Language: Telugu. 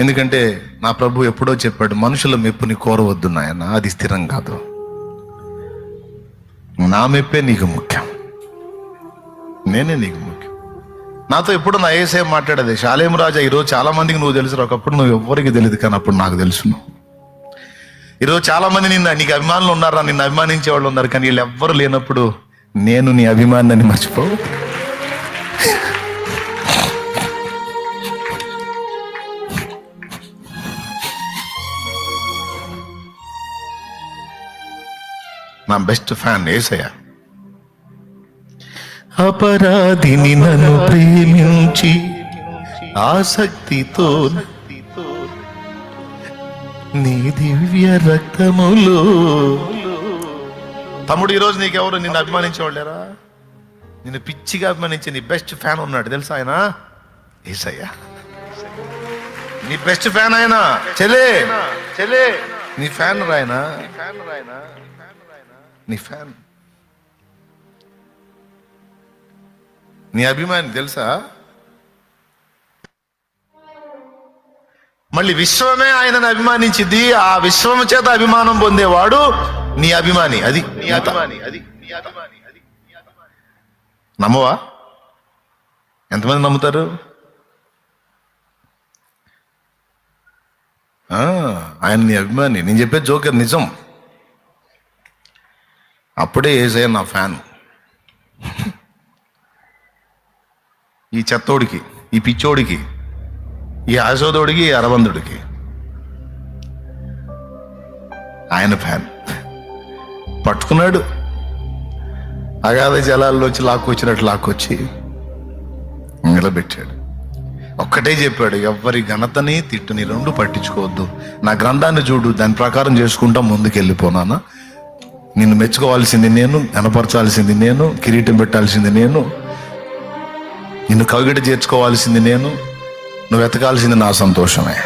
ఎందుకంటే నా ప్రభు ఎప్పుడో చెప్పాడు మనుషుల మెప్పుని కోరవద్దు నాయన అది స్థిరం కాదు. నా మెప్పే నీకు ముఖ్యం. నేనే నీకు ముఖ్యం. నాతో ఎప్పుడు నా ఏసే మాట్లాడేది శాలేం రాజా ఈరోజు చాలా మందికి నువ్వు తెలుసు ఒకప్పుడు నువ్వు ఎవ్వరికి తెలియదు కానీ అప్పుడు నాకు తెలుసు ఈరోజు చాలా మంది నిన్న నీకు అభిమానులు ఉన్నారా నిన్ను అభిమానించే వాళ్ళు ఉన్నారు కానీ వీళ్ళు ఎవ్వరు లేనప్పుడు నేను నీ అభిమానాన్ని మర్చిపోవు. నా బెస్ట్ ఫ్యాన్ ఏసయ్య. అపరాధిని నన్ను ప్రేమించి ఆసక్తితో నీ దివ్య రక్తములో తమ్ముడు ఈరోజు నీకెవరు నిన్ను అభిమానించేవాళ్ళేరా? నిన్ను పిచ్చిగా అభిమానించే నీ బెస్ట్ ఫ్యాన్ ఉన్నాడు తెలుసా ఆయన? ఏసయ్యా. నీ బెస్ట్ ఫ్యాన్ ఆయన చెలే. చెలే. నీ ఫ్యాన్ రాయన నీ ఫ్యాన్. నీ అభిమాని తెలుసా? మళ్ళీ విశ్వమే ఆయనను అభిమానించింది. ఆ విశ్వము చేత అభిమానం పొందేవాడు నీ అభిమాని అది నీ అభిమాని అది నీ అభిమాని అది నమ్మవా? ఎంతమంది నమ్ముతారు? ఆ, ఆయన నీ అభిమాని. నేను చెప్పే జోకర్ నిజం. అప్పుడే ఏసయ్య నా ఫ్యాన్. ఈ చెత్తోడికి ఈ పిచ్చోడికి ఈ ఆశోదోడికి ఈ అరవందుడికి ఆయన ఫ్యాన్. పట్టుకున్నాడు. అగాధ జలాల్లో వచ్చి లాక్కొచ్చినట్టు లాక్కొచ్చి నిలబెట్టాడు ఒక్కటే చెప్పాడు ఎవ్వరి ఘనతని తిట్టుని రెండు పట్టించుకోవద్దు. నా గ్రంథాన్ని చూడు దాని ప్రకారం చేసుకుంటా ముందుకెళ్ళిపోనానా నిన్ను మెచ్చుకోవాల్సింది నేను కనపరచాల్సింది నేను కిరీటం పెట్టాల్సింది నేను నిన్ను కవిగడ చేర్చుకోవాల్సింది నేను నువ్వు వెతకాల్సింది నా సంతోషమే.